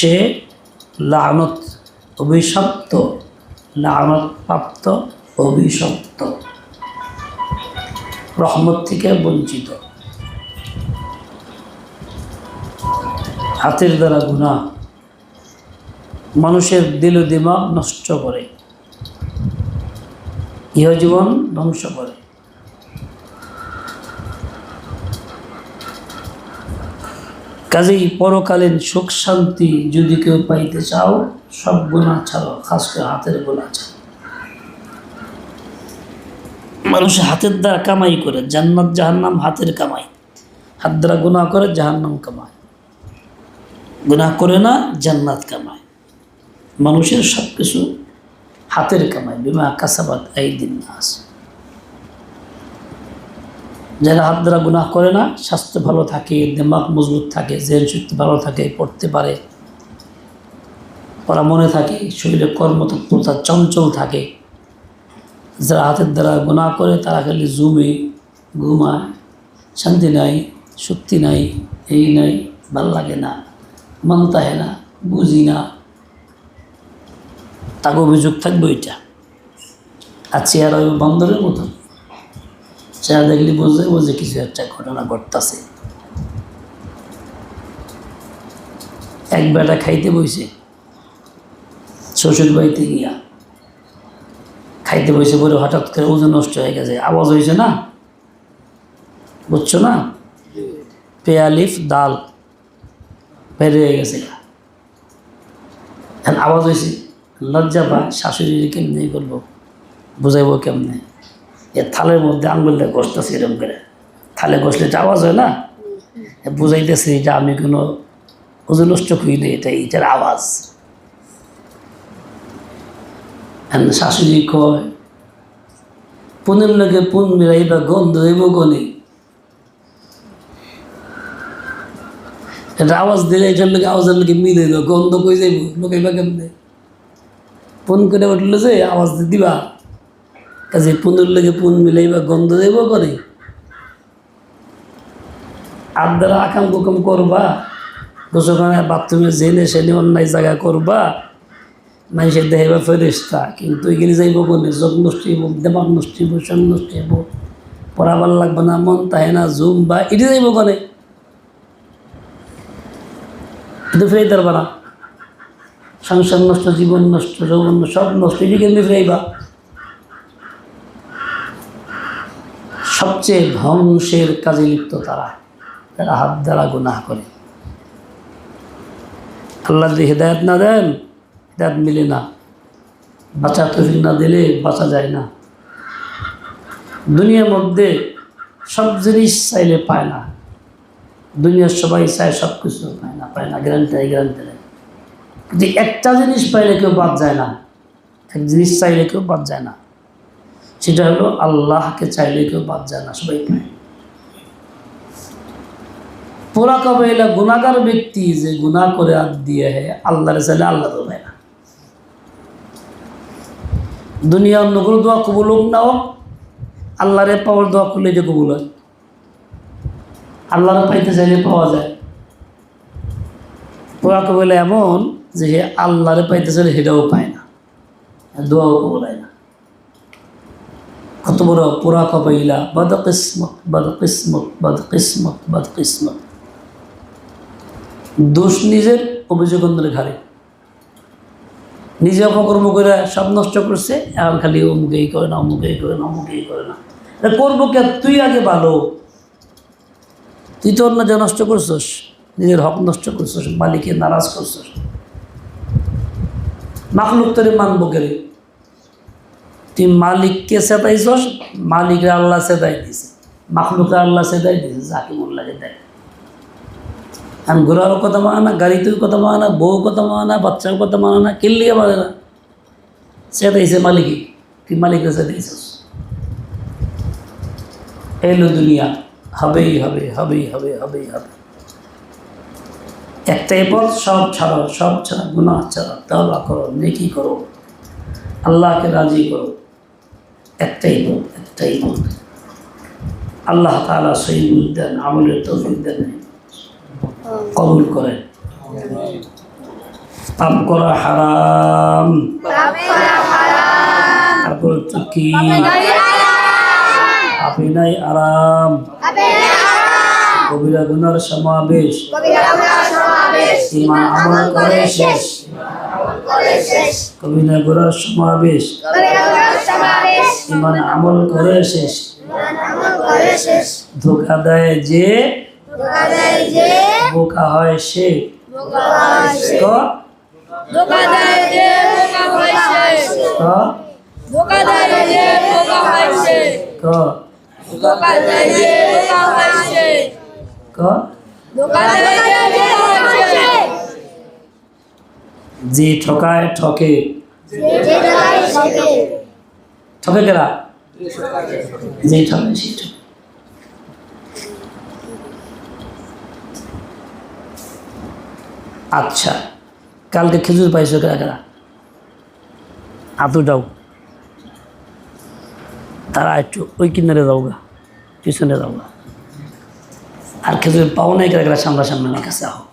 সে লানত অভিশপ্ত, লানত প্রাপ্ত অভিশপ্ত। রহমত থেকে বঞ্চিত। হাতের দ্বারা গুণা মানুষের দিল দিমাগ নষ্ট করে। ইহজীবন ধ্বংস করে। কাজেই পরকালীন সুখ শান্তি যদি কেউ পাইতে চাও, সব গুণা ছাড়ো, খাস করে হাতের গুণা ছাড়ো। মানুষ হাতের দ্বারা কামাই করে, জান্নাত জাহান্নাম হাতের কামাই। হাত দ্বারা গুণা করে, জাহান্নাম কামায়। গুণা করে না, জান্নাত কামায়। মানুষের সব কিছু হাতের কামায় বিমা কাসাবাত এই দিন নাস। যারা হাত দ্বারা গুনাহ করে না, স্বাস্থ্য ভালো থাকে, দিমাগ মজবুত থাকে, জেন শক্তি ভালো থাকে, পড়তে পারে, পড়া মনে থাকে, শরীরে কর্মতৎপরতা চঞ্চল থাকে, যারা হাতের দ্বারা গুনাহ করে, তারা খালি জুমে ঘুমায়, শান্তি নাই, শক্তি নাই, এই নাই, ভালো লাগে না মন তাহে না, বুঝি না। তাকে অভিযোগ থাকবে ওইটা। আর ওই বন্দরের মতো চেয়ার দেখলে বুঝে বুঝে কিছু একটা ঘটনা ঘটতেছে। এক বেটা খাইতে বইছে, শ্বশুর বাড়িতে গিয়া। খাইতে বসে পরে হঠাৎ করে ওজন নষ্ট হয়ে গেছে। আওয়াজ হয়েছে না? বুঝছ না? পেয়ালিফ ডাল বের হয়ে গেছে আওয়াজ হয়েছে লজ্জা পায় শাশুড়ি কেমনি করব? বুঝাইবো কেমনে? এ থালের মধ্যে আঙ্গুলটা ঘষতেছে এরকম করে। থালে ঘষলে আওয়াজ হয় না? বুঝাইতেছি যে আমি কোনো ওজন নষ্ট করি না এটা এটার আওয়াজ। শাশুড়ি কয় পুনের লোকে পুন মিলাইবা গন্ধ হইব গনে এটা আওয়াজ দিলে এটার লোকে আওয়াজের লোকে মিল গন্ধ কই যাইব? লোকাইবা কেমনে? ফোন করে উঠল যে আওয়াজ দিবা। কাজে পুনের লোকে পুন মিলাইবা গন্ধ দেব করে আর দ্বারা আকাম কুকাম করবা গোসখানে বাথরুমে জেনে সেনে অন্যায় জায়গা করবা, মানুষের দেহেবা ফেরিস্তা কিন্তু এখানে যাইব কোনে? চোখ নষ্ট হইব দেমাগ নষ্ট হইব সন নষ্ট হইব, পড়াবার লাগবে না, মন তাহে না জুম বা এটি যাইব কোনে? কিন্তু ফেরাই পারবা সংসার নষ্ট, জীবন নষ্ট, যৌবন সব নষ্ট, এটি কেমনি ফেরাইবা? সবচেয়ে ধ্বংসের কাজে লিপ্ত তারা। তারা হাত দ্বারা গুনাহ করে। আল্লাহ যদি হেদায়ত না দেন, হেদায়ত মিলে না। বাঁচা তৈরি না দিলে বাঁচা যায় না। দুনিয়ার মধ্যে সব জিনিস চাইলে পায় না। দুনিয়ার সবাই চায় সব কিছু পায় না পায় না গ্যারান্টি নেই গ্যারান্টি নেই। একটা জিনিস পাইলে কেউ বাদ যায় না। এক জিনিস চাইলে কেউ বাদ যায় না। সেটা হলো আল্লাহকে চাইলে কেউ বাদ যায় না, সবাই পায়। পুরা কবে এলা গুণাগার ব্যক্তি যে গুণা করে আর দিয়ে হে, আল্লাহরে চাইলে আল্লাহ তো না। দুনিয়া অন্য কোনো দোয়া কবুল হোক না হোক, আল্লাহরে পাওয়ার দোয়া করলে যে কবুল হয়। আল্লাহরে পাইতে চাইলে পাওয়া যায়। পুরা কবেলা এমন যে আল্লাহরে পাইতে চাইলে সেটাও পায় না। দোয়াও কবুল হয় না। কত বড় পুরা কবাইলা, বদ কিসমত বদ কিসমত বদ কিসমত বদ কিসমত। দোষ নিজের, অভিযোগ অন্যের ঘাড়ে। নিজে অপকর্ম করে সব নষ্ট করছে, এখন খালি অমুক এই করে না, অমুক এই করে না, অমুক এই করে না। করব কে তুই আগে ভালো। তুই তো অন্য যা নষ্ট করছস, নিজের হক নষ্ট করছস মালিকে নারাজ করছস। মাখলুক তোরে মানবো কেরে তুই মালিককে সেতাইছস মালিকরে আল্লাহ সেদাই দিছে। মাখলুকে আল্লাহ সেদাই দিছে, যাকে মোল্লাকে দেয় আমি ঘোরারও কথা মানে না, গাড়িতেও কথা মানে না বউ কথা মানে না বাচ্চার কথা মানে না কিল্লিয়ে মানে না? সেদাইছে মালিকই তুই মালিককে সেদাইছস। এলো দুনিয়া। হবেই হবে হবেই হবে হবেই হবে। একটাই পথ, সব ছাড়ো, সব ছাড়া, গুনাহ ছাড়া তবা করো, নেকি করো। আল্লাহকে রাজি করো। একটাই পথ একটাই পথ আল্লাহ তালা সহি দেন আমলের তৌফিক দেন। কবুল করেন। পাপ করা হারাম। তারপর কি পাপে নাই আরাম। কবিরা গুনার সমাবেশ। ইমান আমল করে শেষ। কবিরা গুনার সমাবেশ। ইমান আমল করে শেষ। ধোকা দেয় যে বোকা হয় সে। ক? ক? যে ঠকায় ঠকে। ঠকে। কেরা যে ঠকে। সে ঠকে। আচ্ছা কালকে খেজুর পাইছো কেরা কেরা? আতু যাও তারা একটু ওই কিনারে যাও গা পিছনে যাও গা আর খেজুর পাও নাই কেরা কেরা সামনা সামনে আমার কাছে আহো